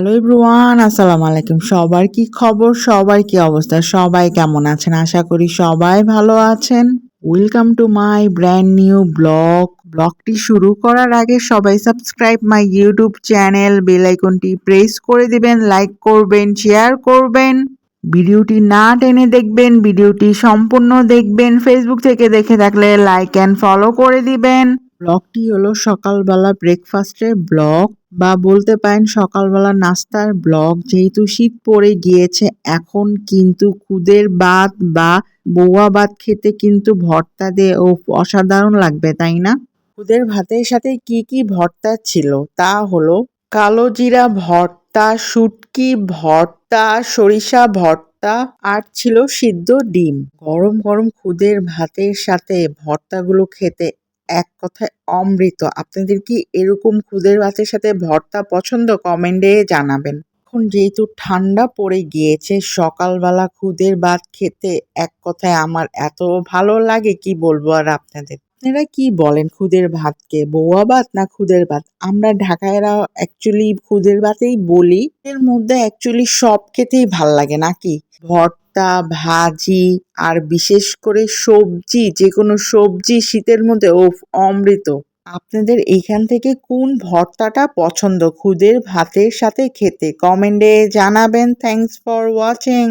Hello everyone আসসালামু আলাইকুম। সবার কি খবর? সবার কি অবস্থা? সবাই কেমন আছেন? আশা করি সবাই ভালো আছেন। Welcome to my brand new blog ব্লগটি শুরু করার আগে সবাই subscribe my YouTube channel bell আইকনটি প্রেস করে দিবেন লাইক করবেন শেয়ার করবেন। ভিডিওটি না টেনে দেখবেন, ভিডিওটি সম্পূর্ণ দেখবেন। ফেসবুক থেকে দেখে থাকলে লাইক অ্যান্ড ফলো করে দিবেন। ব্লগটি হলো সকালবেলা ব্রেকফাস্টের ব্লগ বা বলতে পারেন সকালবেলা নাস্তার ব্লগ। যেহেতু শীত পড়ে গিয়েছে, এখন কিন্তু খুদের ভাত বা বৌয়া ভাত খেতে কিন্তু ভর্তা দিয়ে ও অসাধারণ লাগবে, তাই না? খুদের ভাতের সাথে কি কি ভর্তা ছিল? তা হলো কালো জিরা ভর্তা, শুটকি ভর্তা, সরিষা ভর্তা আর ছিল সিদ্ধ ডিম। গরম গরম খুদের ভাতের সাথে ভর্তাগুলো খেতে এক কথায় অমৃত। আপনাদের কি এরকম খুদের ভাতের সাথে ভর্তা পছন্দ? কমেন্টে জানাবেন। এখন যেহেতু ঠান্ডা পড়ে গিয়েছে, সকালবেলা খুদের ভাত খেতে এক কথায় আমার এত ভালো লাগে, কি বলব আর আপনাদের? আপনারা কি বলেন খুদের ভাতকে? বৌয়া ভাত না খুদের ভাত? আমরা ঢাকায়রা অ্যাকচুয়ালি খুদের ভাতেই বলি। এর মধ্যে অ্যাকচুয়ালি সব খেতেই ভালো লাগে, নাকি? ভর্তা ভাজি আর বিশেষ করে সবজি যে কোনো সবজি শীতের মধ্যে ও অমৃত। আপনাদের এইখান থেকে কোন ভর্তাটা পছন্দ? খুদের ভাতের সাথে খেতে। কমেন্টে জানাবেন। Thanks for watching